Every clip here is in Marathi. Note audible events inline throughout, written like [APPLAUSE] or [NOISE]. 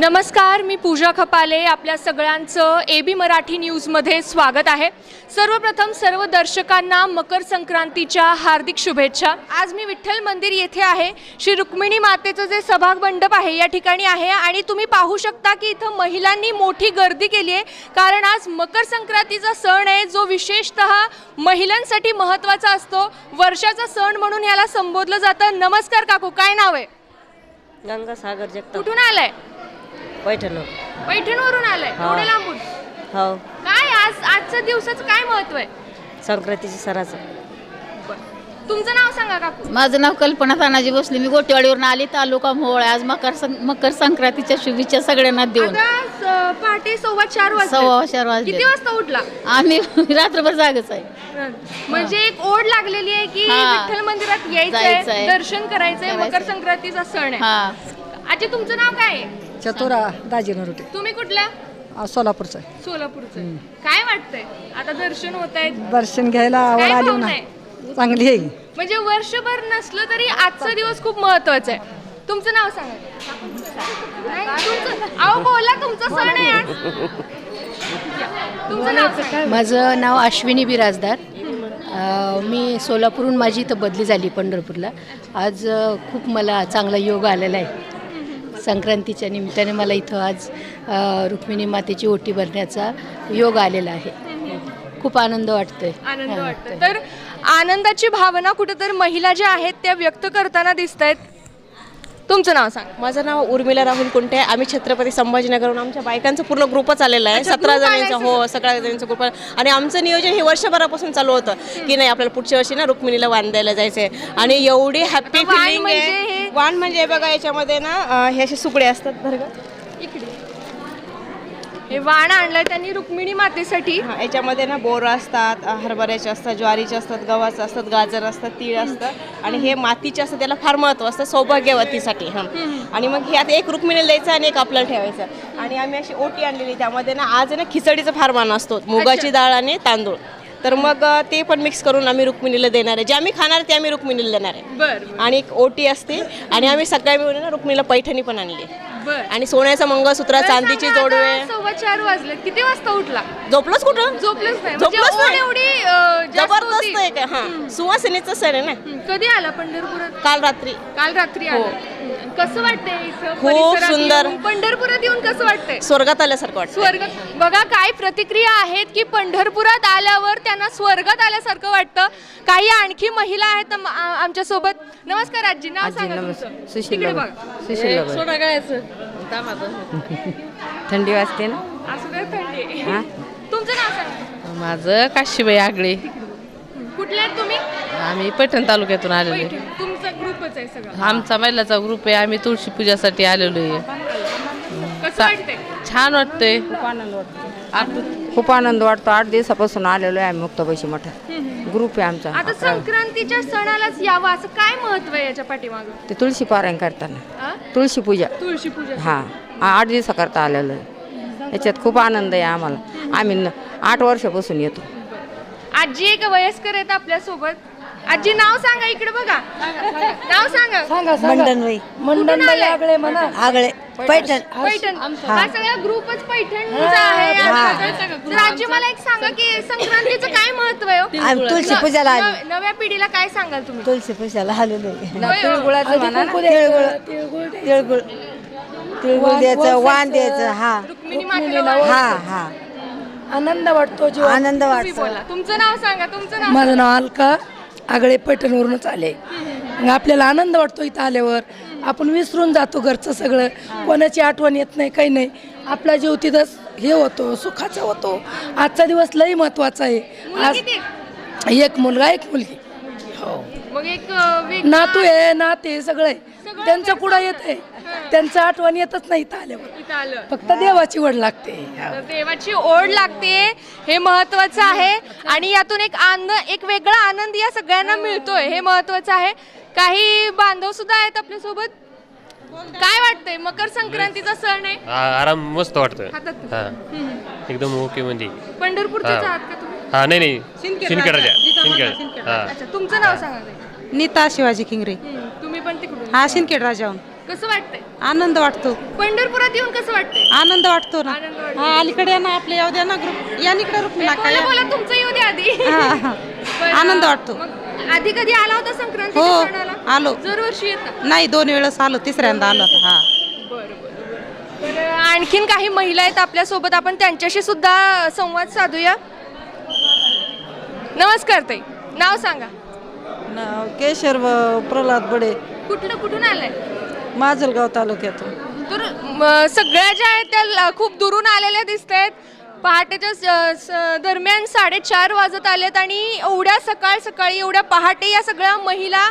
नमस्कार मी पूजा खपाले. आपल्या सगळ्यांचं ए बी मराठी न्यूजमध्ये स्वागत आहे. सर्वप्रथम सर्व दर्शकांना मकर संक्रांतीच्या हार्दिक शुभेच्छा. आज मी विठ्ठल मंदिर येथे आहे. श्री रुक्मिणी मातेचं जे सभा मंडप आहे या ठिकाणी आहे. आणि तुम्ही पाहू शकता की इथं महिलांनी मोठी गर्दी केली आहे. कारण आज मकर संक्रांतीचा सण आहे जो विशेषत महिलांसाठी महत्त्वाचा असतो. वर्षाचा सण म्हणून याला संबोधलं जातं. नमस्कार काकू काय नाव आहे? गंगासागर जगताप. कुठून आलंय? पैठण पैठणवरून आलाय. हा. एवढे लांबून? हो. काय आज आजच्या दिवसाचं काय महत्त्व आहे? संक्रांतीची सराचं तुमचं नाव सांगा काकू. माझं नाव कल्पना तानाजी बसली मी गोटेवाडीवरून आली तालुका मोहोळ. आज मकर सं मकर संक्रांतीच्या शुभेच्छा सगळ्यांना देऊन. आता स- पहाटे सव्वा चार वाजता सव्वा चार वाजले. किती वाजता उठला? आम्ही [LAUGHS] रात्रभर जागच आहे. म्हणजे एक ओढ लागलेली आहे की हा. विठ्ठल मंदिरात जायचंय. यायचंय दर्शन करायचंय मकर करायचंय. संक्रांतीचा सण आहे. हा. आजी तुमचं नाव काय आहे? चतुरा दाजी नरोटे तुम्ही कुठल्या आ, सोलापूरचं आहे. सोलापूरचं. काय वाटतंय? आता दर्शन होत आहे दर्शन घ्यायला आवड काय आली भावना ना. आहे? चांगली आहे. म्हणजे वर्षभर नसलं तरी आजचा दिवस खूप महत्त्वाचा आहे. तुमचं नाव सांगा. नाही, तुमचं- अहो बोला तुमचं सण आहे. आज. तुमचं नाव सांगा. माझं नाव अश्विनी बिराजदार. अ, मी सोलापूरहून माझी इथं बदली झाली पंढरपूरला. आज अ, खूप मला चांगला योग आलेला आहे. संक्रांतीच्या निमित्ताने मला इथं आज रुक्मिणी मातेची ओटी भरण्याचा योग आलेला आहे. खूप आनंद वाटतोय. आनंद हा, वाटतो तर आनंदाची भावना कुठेतरी महिला ज्या आहेत त्या व्यक्त करताना दिसत आहेत तुमचं नाव सांगा. माझं नाव उर्मिला राहुल कुंटे आम्ही छत्रपती संभाजीनगरहून आमच्या बायकांचा पूर्ण ग्रुपच आलेला आहे. सतरा जणांचा हो सगळ्या जणांचा ग्रुप आणि आमचं नियोजन हे वर्षभरापासून चालू होतं की नाही आपल्याला पुढच्या वर्षी ना रुक्मिणीला वाण द्यायला जायचंय. आणि एवढी हॅप्पी वाण फिलिंग म्हणजे आहे हे- वाण म्हणजे बघा याच्यामध्ये ना अं, हे असे सुकडे असतात बरं का. हे वाण आणलंय त्यांनी रुक्मिणी मातेसाठी. हा, याच्यामध्ये ना बोरं असतात हरभऱ्याचे असतात ज्वारीचे असतात गव्हाचं असतात गाजर असतात तीळ असतं. आणि हे मातीचे असतं त्याला फार महत्त्व असतं सौभाग्यवतीसाठी. हां. आणि मग हे आता एक रुक्मिणीला द्यायचं आणि एक आपल्याला ठेवायचं. आणि आम्ही अशी ओटी आणलेली त्यामध्ये ना आज ना खिचडीचा फार मान असतो मुगाची डाळ आणि तांदूळ. तर मग अं, ते पण मिक्स करून आम्ही रुक्मिणीला देणार आहे. जे आम्ही खाणार ते आम्ही रुक्मिणीला देणार आहे. बर आणि एक ओटी असते. आणि आम्ही सकाळी मिळून ना रुक्मिणीला पैठणी पण आणली आणि सोन्याचं मंगळसूत्र चांदीची जोडवे. सव्वा चार वाजले. किती वाजता उठला? झोपलोच कुठं? झोपलंच नाही. म्हणजे झोपलंच ओढ नाही. एवढी अं, जास्त जबरदस्त. आहे का हा सुवासिनीचं सण आहे ना. कधी आला पंढरपुरात? काल रात्री. काल रात्री आला. हं, कसं वाटतंय इथं खूप परिसरात सुंदर. येऊन? पंढरपुरात येऊन कसं वाटतंय? स्वर्गात आल्यासारखं वाटतं स्वर्ग बघा काय प्रतिक्रिया आहेत की पंढरपुरात आल्यावर त्यांना स्वर्गात आल्यासारखं वाटतं? काही आणखी महिला आहेत आम- आ- आमच्यासोबत नमस्कार आजी. नाव सांगा तुमचं. तिकडे बघा. [LAUGHS] थंडी वाजते ना? असं काय थंडी. आहे. तुमचं नाव सांगा. माझं काशीबाई आगळे. कुठले आहेत तुम्ही? आम्ही पैठण तालुक्यातून आलेलो पैठण. आहे सगळं. आमचा महिलाचा ग्रुप आहे आम्ही तुळशी पूजासाठी आलेलो आहे. कसं वाटतंय? छान वाटतंय. खूप आनंद वाटतो. आठ दिवसापासून आलेलो आहे आम्ही मुक्ताबाईशी मठात ग्रुप आहे आमचा. आता संक्रांतीच्या सणालाच यावं असं काय महत्त्व आहे याच्या पाठीमागं? ते तुळशी पारायण करताना. आ? तुळशी पूजा. तुळशी पूजा. हा. आठ दिवसा करता आलेलो आहे. याच्यात खूप आनंद आहे आम्हाला. आम्ही न- आठ वर्षापासून येतो. आजी एक वयस्कर आहेत आपल्यासोबत आजी नाव सांगा इकडे बघा. नाव सांगा. मंडनबाई कुठून आलाय? आगळे पैठण. पैठण. हा. सगळा ग्रुपच पैठणचा आहे. तर आजी मला एक सांगा की संक्रांतीचं काय महत्त्व आहे हो? आम्ही तुळशी पूजाला आलो. नव- नव्या पिढीला काय सांगाल तुम्ही? तुळशी पूजाला आलेलो आहे. होय, हो. तिळगुळ. तिळगुळ तिळगुळ. द्यायचं वाण द्यायचं हा. रुक्मिणी मातेला वाण. हा हा. आनंद वाटतो जीव आनंद तुम्ही वाटतो. बोला. तुमचं नाव सांगा तुमचं नाव माझं नाव अलका. आगळे पैठणवरूनच आले. मग आपल्याला आनंद वाटतो इथं आल्यावर. आपण विसरून जातो घरचं सगळं. कोणाची आठवण येत नाही काही नाही. आपला जीव तिथं हे होतो सुखाचा होतो. आजचा दिवस लई महत्त्वाचा आहे. आज? एक मुलगा एक मुलगी. मग एक अं, वेगळा- नातू आहे नाते सगळं. आहे त्यांचं कुठं येत आहे त्यांचं आठवण येतच नाही इथं आल्यावर. इथं आलं. फक्त देवाची वड लागते. तर देवाची ओढ लागते हे महत्वाचं आहे. आणि यातून एक आनंद एक वेगळा आनंद या सगळ्यांना मिळतोय. हे महत्वाचं आहे. काही बांधव सुद्धा आहेत आपल्यासोबत काय वाटतंय? मकर संक्रांतीचा सण आहे. आराम मस्त वाटतं हातात. हा. एकदम ओके मध्ये पंढरपूरचे हा. आहात का तुम्ही? हा नाही नाही. शिंदखेडच्या. शिंदखेड. हा. अच्छा तुमचं नाव सांगा ताई. नीता शिवाजी खिंगरे. हम्म, तुम्ही पण तिकडून. हा सिंदखेड राजाहून. कसं वाटतंय? आनंद वाटतो. पंढरपुरात येऊन कसं वाटतंय? आनंद वाटतो ना. आनंद वाटतो. हा अलीकडे या ना आपल्या येऊ द्या ना ग्रुप या इकडे रुक्मी नाका बोला या. बोला तुमचं येऊ दे आधी. हा, हा. आनंद वाटतो. मग आधी कधी आला होता संक्रांती हो, आलो. दरवर्षी येतात नाही दोन वेळेस आलो तिसऱ्यांदा आलो आता, हा. तर आणखीन काही महिला आहेत आपल्यासोबत. आपण त्यांच्याशी सुद्धा संवाद साधूया. नमस्कार ताई. नाव सांगा. नाव केशर प्रल्हाद बडे. कुठलं कुठून आलंय? माजलगाव तालुक्यातून. तर म, सगळ्या ज्या आहेत त्या ल- खूप दुरून आलेल्या दिसत आहेत पहाटेच्या स- स- दरम्यान साडेचार वाजत आलेत आणि एवढ्या सकाळ सकाळी एवढ्या पहाटे या सगळ्या महिला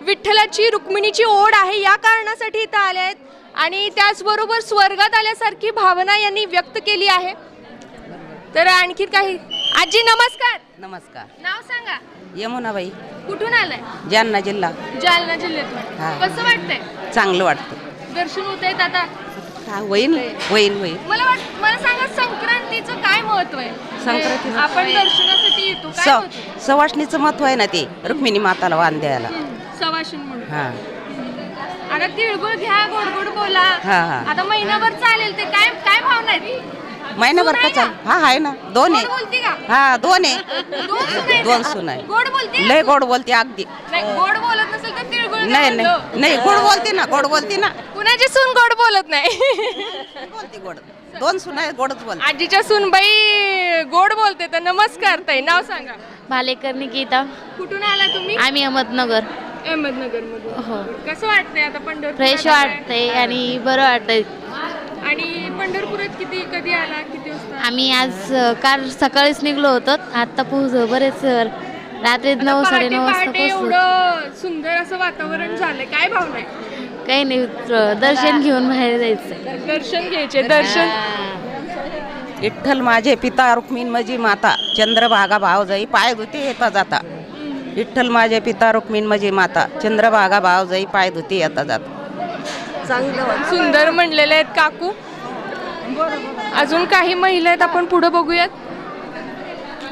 विठ्ठलाची रुक्मिणीची ओढ आहे या कारणासाठी इथं आल्या आहेत. आणि त्याचबरोबर स्वर्गात आल्यासारखी भावना यांनी व्यक्त केली आहे. तर आणखी काही आजी नमस्कार. नमस्कार. नाव सांगा. यमुनाबाई. कुठून आलाय? जालना जिल्हा. जालना जिल्ह्यातून हा. कसं वाटतंय? चांगलं वाटतं. दर्शन होत आहेत आता? हा होईन होईन होईन. मला वाट मला सांगा संक्रांतीचं काय महत्त्व आहे? संक्रांतीचं- म्हणजे आपण दर्शनासाठी येतो काय महत्त्व आहे? सवाष्णीचं महत्त्व आहे ना ते? रुक्मिणी माताला वाण द्यायला सवाशीण म्हणून. हा. आता तिळगुळ घ्या गोड गोड बोला. हा, हा. आता महिनाभर चालेल ते. काय काय भावना आहेत? महिनाभर का सून आहे चाल हा आहे ना. दोन आहे. बोलती का? हा दोन आहे. दोन सून आहे. गोड बोलते? लय गोड बोलते अगदी. नाही गोड बोलत नसेल तर तिळगुळ घ्या नाही. नाही. नाही गोड बोलते ना गोड बोलते ना. कुणाची सून गोड बोलत नाही? बोलते गोड. दोन सून आहे गोडच बोलते. आजीच्या सूनबाई गोड बोलते तर नमस्कार ताई नाव सांगा. भालेकर निकिता. कुठून आला तुम्ही? आम्ही अहमदनगर. अहमदनगर मधून हो. कसं वाटतंय आता पंढरपूर फ्रेश वाटतंय आणि बरं वाटतंय. पंढरपुरात किती कधी आला किती वाजता? आम्ही आज अ, काल सकाळीच निघलो होतो. आत्ता पोहोचलो बरेच अ, रात्री आता नऊ पहाटे साडेनऊ वाजता पहाटे पोहोचलो. एवढं सुंदर असं वातावरण झालंय. काय भावना आहे? काही नाही अ, दर्शन घेऊन बाहेर जायचंय दर्शन घ्यायचे दर्शन. विठ्ठल माझे पिता रुक्मिण माझी माता चंद्रभागा भावजाई पाय धुते येता जाता. विठ्ठल माझे पिता रुक्मिण माझी माता चंद्रभागा भावजाई पाय धुते येता जाता. सुंदर म्हणलेले आहेत काकू. अजून काही महिला आहेत आपण पुढे बघूयात.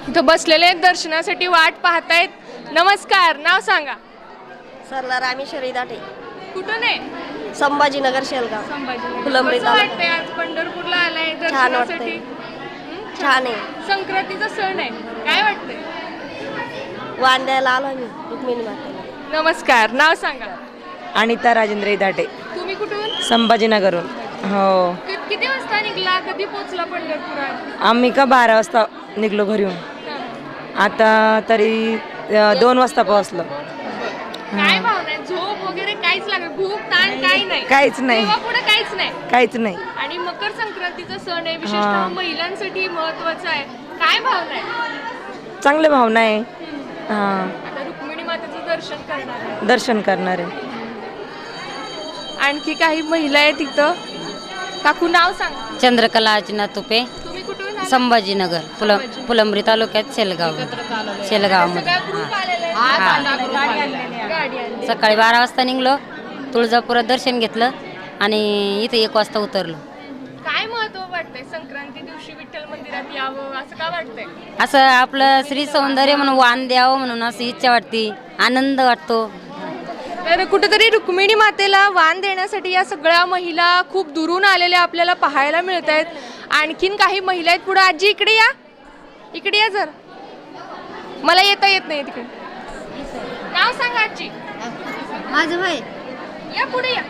इथं बसलेले आहेत दर्शनासाठी वाट पाहतायत. नमस्कार नाव सांगा. सरला रामेश्वरी दाटे. कुठून आहे? संभाजीनगर शेलगाव. संभाजीनगर. फुलंब्री कसं तालुका. वाटतंय आज पंढरपूरला आलाय छान दर्शनासाठी? वाटतंय. छान आहे. संक्रांतीचा सण आहे. काय वाटतंय? वांद्याला आलो आम्ही रुक्मिणी नमस्कार नाव सांगा. अनिता राजेंद्र दाटे. तुम्ही कुठून? संभाजीनगरहून. हो. कि- किती वाजता निघला? कधी पोहोचला पंढरपुरात? आम्ही का बारा वाजता निघलो घरीहून आता तरी अ, दोन वाजता पोहोचलो. काय भावना आहे? झोप वगैरे काहीच लागत भूक ताण काही नाही. काहीच नाही. पुढे काहीच नाही. काहीच नाही. आणि मकर संक्रांतीचा सण आहे. विशेषतः महिलांसाठी महत्त्वाचा आहे. काय भावना आहे? चांगली भावना आहे. हां. आता रुक्मिणी मातेचं दर्शन करणार आहे. दर्शन करणार आहे. आणखी काही महिला आहेत तिथं काकू नाव सांग. चंद्रकला अर्चना तुपे तुम्ही कुठून आला? संभाजीनगर फुलं फुलंब्री तालुक्यात शेलगाव. शेलगावमध्ये सगळा आलेला आहे. गाडी. सकाळी बारा वाजता निघलो तुळजापुरात दर्शन घेतलं आणि इथे एक वाजता उतरलो. काय महत्त्व वाटतंय? संक्रांती दिवशी विठ्ठल मंदिरात यावं असं का वाटतंय? असं आपलं श्री सौंदर्य म्हणून वाण द्यावं म्हणून असं इच्छा वाटते आनंद वाटतो. तर कुठेतरी रुक्मिणी मातेला वाण देण्यासाठी या सगळ्या महिला खूप दुरून आलेल्या आपल्याला पाहायला मिळत आहेत. आणखीन काही महिला आहेत पुढे. आजी इकडे या. इकडे या जर. मला येता येत नाही तिकडे. नाव सांगा आजी. माझं भाई या पुढे या.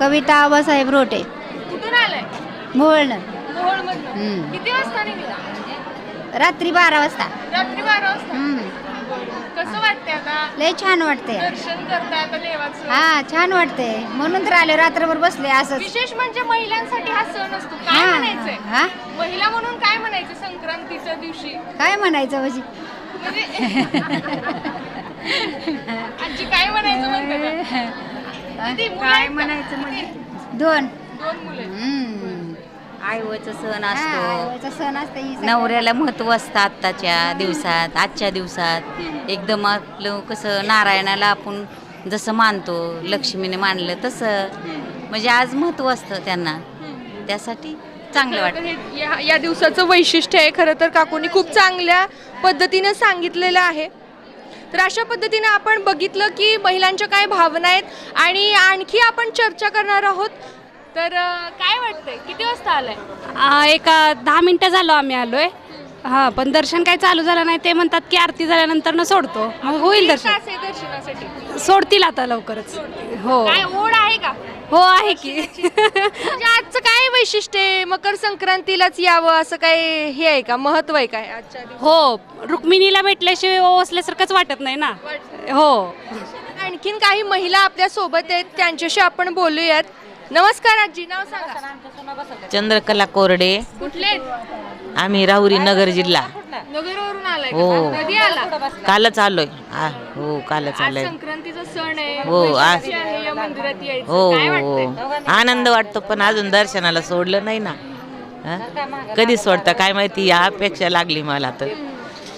कविता आबासाहेब रोटे. कुठून आलाय? मोहोळमधनं. हम्म. किती वाजता निघाला? रात्री बारा वाजता. रात्री बारा वाजता. कसं वाटतंय आता? लय छान वाटते दर्शन करताय आता देवाचं. हा छान वाटते म्हणून तर आले रात्रभर बसले असंच. विशेष म्हणजे महिलांसाठी हा सण असतो. काय हा म्हणायचंय? हा. महिला म्हणून काय म्हणायचं संक्रांतीच्या दिवशी? काय म्हणायचं म्हणजे? आजी काय म्हणायचं म्हणते का? [LAUGHS] किती मुलं आहेत का? म्हणजे? दोन. दोन मुलं आहेत. आईवचा सण असतो. आईवरचा सण असते ही सगळं. नवऱ्याला महत्त्व असतं आत्ताच्या दिवसात आजच्या दिवसात. एकदम आपलं कसं नारायणाला आपण जसं मानतो लक्ष्मीने मानलं तसं. म्हणजे आज महत्त्व असतं त्यांना. त्यासाठी चांगलं वाटतं. हे- या- या दिवसाचं वैशिष्ट्य आहे खरं तर काकूंनी खूप चांगल्या पद्धतीनं सांगितलेलं आहे. तर अशा पद्धतीने आपण बघितलं की महिलांच्या काय भावना आहेत आणि आणखी आपण चर्चा करणार आहोत. तर अ, काय वाटतंय? किती वाजता आलाय? एक दहा मिनटं झालो आम्ही आलोय. हा पण दर्शन काही चालू झालं नाही ते म्हणतात की आरती झाल्यानंतर न सोडतो. मग होईल दर्शन. तास आहे दर्शनासाठी? सोडतील आता लवकरच. हो. काय ओढ आहे का? हो आहे की. म्हणजे आजचं काय वैशिष्ट्य आहे? मकर संक्रांतीलाच यावं असं काय हे आहे का? महत्त्व आहे काय आजच्या दिवशी? हो रुक्मिणीला भेटल्याशिवाय ओसल्यासारखंच वाटत नाही ना. हो. आणखीन काही महिला आपल्यासोबत आहेत त्यांच्याशी आपण बोलूयात. नमस्कार आजी नाव सांगा. चंद्रकला कोरडे. कुठले? आम्ही राहुरी नगर जिल्हा. नगरवरून आलाय का? हो. कधी आला? कालच आलोय. आ, हो कालच आज आलोय. संक्रांतीचा सण आहे. हो, आज- वैशिष्ट्य आहे या मंदिरात यायचं. हो काय हो. वाटतंय? आनंद वाटतो पण अजून दर्शनाला सोडलं नाही ना. हा? कधी सोडता काय माहिती या अपेक्षा लागली मला तर.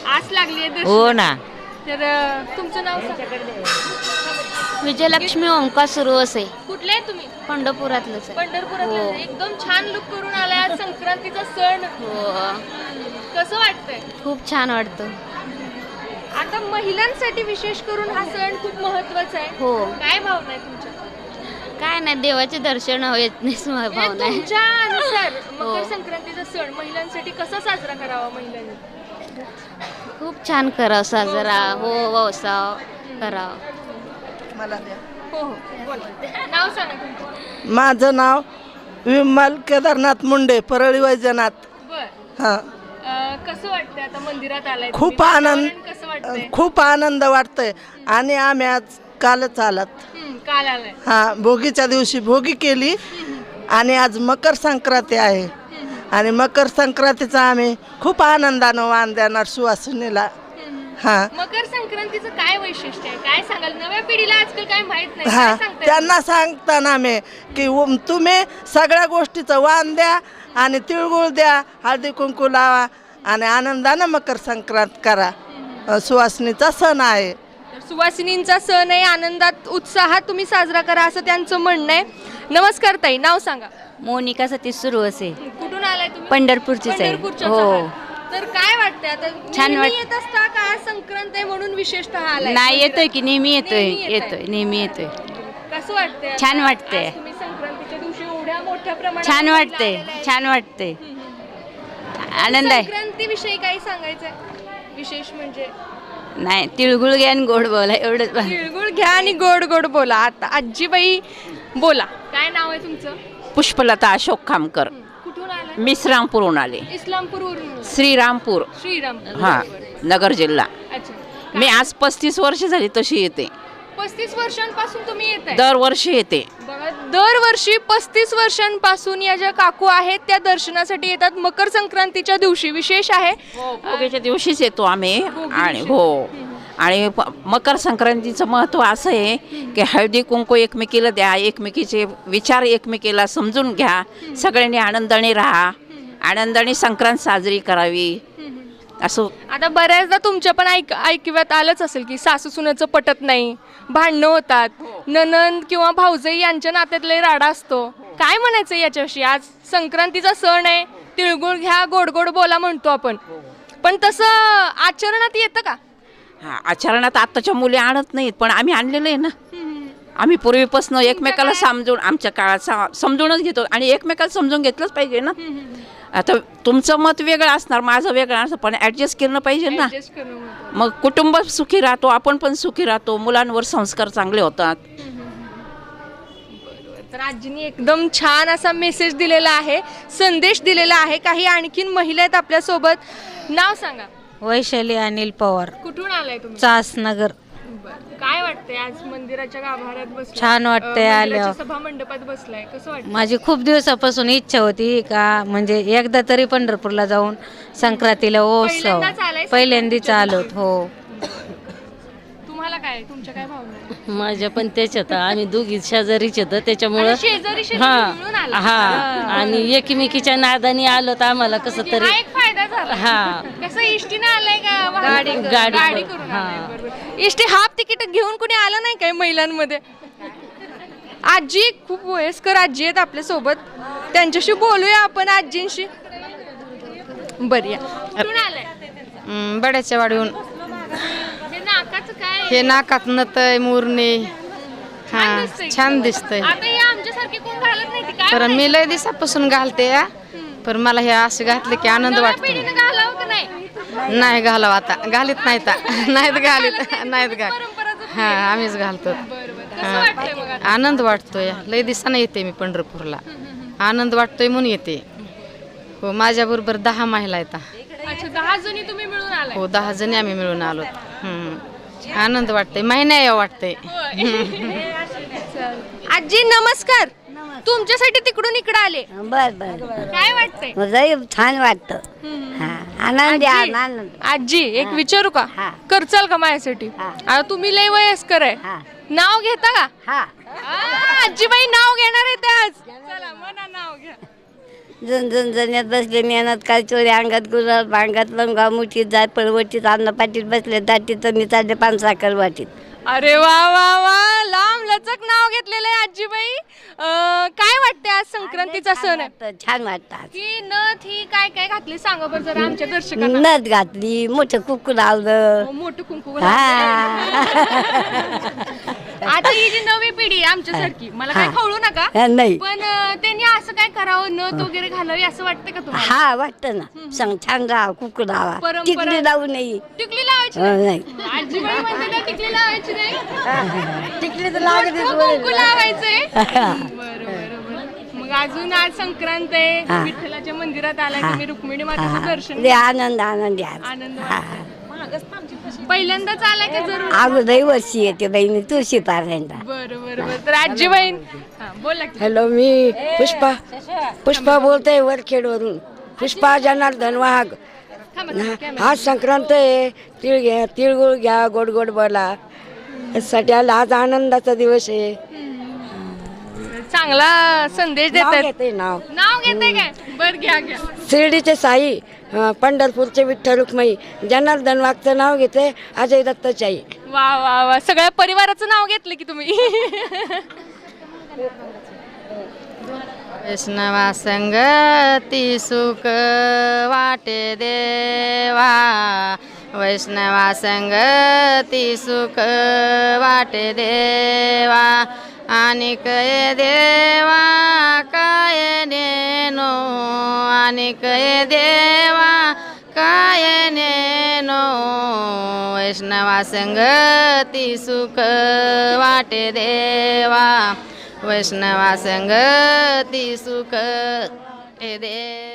आस लागली आहे हो ना. तर अं, तुमचं नाव सांगा. विजयलक्ष्मी ओंकार सुरू असे. कुठले आहे तुम्ही? पंढरपुरातलंच पंढरपुरात एकदम छान लुक करून आलाय आज संक्रांतीचा सण. कसं वाटतंय? खूप छान वाटतं. आता महिलांसाठी विशेष करून हा सण खूप महत्त्वाचा आहे. हो. काय भावना आहे तुमच्या? काय नाही देवाचे दर्शन येत नाही म्हणजे भावना आहे. तुमच्या अनुसार मकर हो. संक्रांतीचा सण महिलांसाठी कसा साजरा करावा महिलांनी? खूप छान करावं साजरा. हो. व्यवसाय करावं. हो हो. बोला. नाव सांगा तुमचं. माझं नाव विमल केदारनाथ मुंडे परळी वैजनाथ. बर. हा. अं, कसं वाटतंय आता मंदिरात आलाय खूप? आनंद वातावरण कसं वाटतंय? खूप आनंद वाटतोय. आणि आम्ही आज कालच आलात. काल आलाय. हा भोगीच्या दिवशी भोगी केली. आणि आज मकर संक्रांती आहे. आणि मकर संक्रांतीचा आम्ही खूप आनंदानं वाण देणार सुवासिनीला हा. मकर संक्रांतीचं काय वैशिष्ट्य आहे? काय सांगाल? नव्या पिढीला आजकाल काय माहीत नाही. हा. काय सांगताय? त्यांना सांगताना मी की उम, तुम्ही सगळ्या गोष्टीचं वाण द्या आणि तिळगुळ द्या हळदी कुंकू लावा आणि आनंदानं मकर संक्रांत करा. अ, सुवासिनीचा सण आहे. तर सुवासिनींचा सण आहे. आनंदात उत्साहात तुम्ही साजरा करा असं त्यांचं म्हणणं आहे. नमस्कार ताई नाव सांगा. मोनिका सतीश सुरू असे कुठून आलाय तुम्ही? पंढरपूरचीच आहे. पंढरपूरच्याच हो. आहात. तर काय वाटतंय? आता छान नेहमी वाट- येत असता का आज संक्रांत आहे म्हणून विशेषतः आलाय? नाही येतोय की नेहमी येतोय नेहमी येताय. येतोय नेहमी येतोय. कसं वाटतंय आता? छान वाटतंय. आज तुम्ही संक्रांतीच्या दिवशी एवढ्या मोठ्या प्रमाणात छान वाटतंय आहेत. छान वाटतंय. आनंद आहे. संक्रांतीविषयी काही सांगायचंय? विशेष म्हणजे? नाही तिळगुळ घ्या आणि गोड बोला एवढंच तिळगुळ घ्या आणि गोड गोड बोला. आता आजीबाई बोला. काय नाव आहे तुमचं? पुष्पलता अशोक खामकर. कुठून मी श्रीरामपूरहून आले. इस्लामपूरवरून. श्रीरामपूर. श्रीराम हा नगर जिल्हा. अच्छा. मी आज पस्तीस वर्ष झाली तशी येते. पस्तीस वर्षांपासून तुम्ही येत आहे? दरवर्षी येते. बघा दरवर्षी पस्तीस वर्षांपासून या ज्या काकू आहेत त्या दर्शनासाठी येतात. मकर संक्रांतीच्या दिवशी विशेष आहे. भोगीच्या दिवशीच येतो आम्ही. आणि हो. आणि मकर संक्रांतीचं महत्त्व असं आहे की हळदी कुंकू एकमेकीला द्या एकमेकीचे विचार एकमेकीला समजून घ्या सगळ्यांनी आनंदाने राहा आनंदाने संक्रांत साजरी करावी. असं. आता बऱ्याचदा तुमच्या पण ऐक ऐकिव्यात आलंच असेल की सासू सुनेचं पटत नाही भांडणं होतात ननंद किंवा भाऊजाई यांच्या नात्यातले राडा असतो. काय म्हणायचं याच्याविषयी? आज संक्रांतीचा सण आहे तिळगुळ घ्या गोड गोड बोला म्हणतो आपण. पण तसं आचरणात येतं का? हा आचरणात आत्ताच्या मुली आणत नाहीत पण आम्ही आणलेलं आहे ना. आम्ही पूर्वीपासून एकमेकाला समजून आमच्या काळात समजूनच घेतो आणि एकमेकाला समजून घेतलंच पाहिजे ना. आता तुमचं मत वेगळं असणार माझं वेगळं असणार पण ॲडजस्ट केलं पाहिजे ना. मग कुटुंब सुखी राहतो आपण पण सुखी राहतो मुलांवर संस्कार चांगले होतात. तर आजीनी एकदम छान असा मेसेज दिलेला आहे संदेश दिलेला आहे. काही आणखीन महिला आहेत आपल्यासोबत नाव सांगा. वैशाली अनिल पवार. कुठून आलाय तुम्ही? चासनगर. बरं. काय वाटतंय आज मंदिराच्या गाभाऱ्यात बसलाय? छान वाटतंय आल्यावर. सभा मंडपात बसलाय. कसं वाटतं माझी खूप दिवसापासून इच्छा होती का म्हणजे एकदा तरी पंढरपूरला जाऊन संक्रांतीला उत्सव. पहिल्यांदाच आलाय पहिल्यांदाच आलो हो. तुम्हाला काय तुमच्या काय भावना आहेत? माझ्या पण त्याच्यात आम्ही दोघी शेजारीच येतं त्याच्यामुळं आणि शेजारी शेजारी मिळून आला. हा. आणि एकमेकीच्या नादानी आलो तर आम्हाला कसं म्हणजे तरी हा एक झाला हा. कसं इष्टीनं आलाय का गाडी- करून? गाडी गाडी करून. करून हा. आलाय, बरोबर. इष्टी हाफ तिकीट घेऊन कुणी आलं नाही काय महिलांमध्ये आजी खूप वयस्कर आजी आहेत आपल्यासोबत त्यांच्याशी बोलूया आपण आजींशी बरी कुठून आलाय बड्याच्या वाढीहून हे नाकाचं काय हे नाकात नतय मुरणे हा. छान दिसतंय आता हे आमच्यासारखे कोण घालत नाही ते काय तर मी? लय दिवसापासून घालते या पण मला हे असं घातलं की आनंद वाटतो. नाही? नाही घालावं आता. घालीत नाहीत. [LAUGHS] [LAUGHS] नाहीत घालीत. नाहीत घाल. हा आम्हीच घालतो? आनंद वाटतोय. लय दिवसानं येते मी पंढरपूरला. आनंद वाटतोय म्हणून येते. हो माझ्याबरोबर दहा महिला येतात अच्छा दहा जणी तुम्ही मिळून आलाय. हो दहा जणी आम्ही मिळून आलो. आनंद वाटतंय. महिना या वाटतंय आजी नमस्कार. तुमच्यासाठी तिकडून इकडे आले. बर बर. काय वाटतंय? लय छान वाटतं. हा आनंद आहे, आजी, आनंद. आजी एक. विचारू का? हा. करचाल का माझ्यासाठी? हा. आता तुम्ही लय वयस्कर आहे. हा. नाव घेता का? हा. आ, आजीबाई नाव घेणार आहे ते आज. चला म्हणा नाव घ्या. जण जण जण्यात बसले मेहनत काय चोरी अंगात गुलाब अंगात लंगा मुठीत जाय पळवटीत अन्न पाटीत बसले दाटीत मी चालले पान साखर वाटीत. अरे वा वा वा. लांब लचक नाव घेतलेलं आहे आजीबाई. अं, काय वाटते आज संक्रांतीचा सण आहे? तर छान वाटतात की नथ ही काय काय घातली? सांगा बरं जरा आमच्या दर्शकांना. नथ घातली मोठं कुकू लावलं. हो, मोठं कुंकू हा. [LAUGHS] [LAUGHS] आता ही जी नवी पिढी आहे आमच्यासारखी मला काय. खवळू नका हा, नाही. पण अं, त्यांनी असं काय करावं नथ वगैरे घालावी असं वाटतं का तुम्हाला? हा वाटतं ना. सांग छान राहा कुकू लावा परंपरा- टिकली लावू नाही टिकली लावायची नाही. नाही. आजीबाई म्हणते ना टिकली लावायची नाही. टिकली तर मोठं कुंकू लावायचंय. बरं बरं बरं मग अजून आज संक्रांत आहे. विठ्ठलाच्या मंदिरात आलाय हा. तुम्ही रुक्मिणी मातेचं दर्शन लय आनंद आनंदी आनंद. वाटतोय. पहिल्यांदाच आलाय का जरूर? अगोदर वर्षी येते बहिणी तुळशी पारायणला. बरं बरं बरं. तर हा, बोला की. हॅलो मी पुष्पा पुष्पा बोलते वरखेडवरून. पुष्पा जनार्दन वाघ. थांबा, थांबा, कॅमेरा. आज संक्रांत आहे. तिळ घ्या तिळगुळ घ्या गोड गोड बोला. यासाठी आज आज आनंदाचा दिवस आहे. चांगला संदेश नाव घेते नाव. नाव घेते काय? बर घ्या घ्या. शिर्डीचे साई. पंढरपूरचे विठ्ठल रुक्माई जनार्दन वाघचं नाव घेते अजय दत्ताची आई वा वा वा. सगळ्या परिवाराचं नाव घेतलं की तुम्ही. वैष्णवा संगती सुख वाटे देवा. वैष्णवा संगती सुख वाटे देवा. आणि कय देवा काय नेनो? आणि कय देवा काय नेनो? वैष्णवा संगती सुख वाटे देवा. वैष्णवा संगती सुख हे देवा.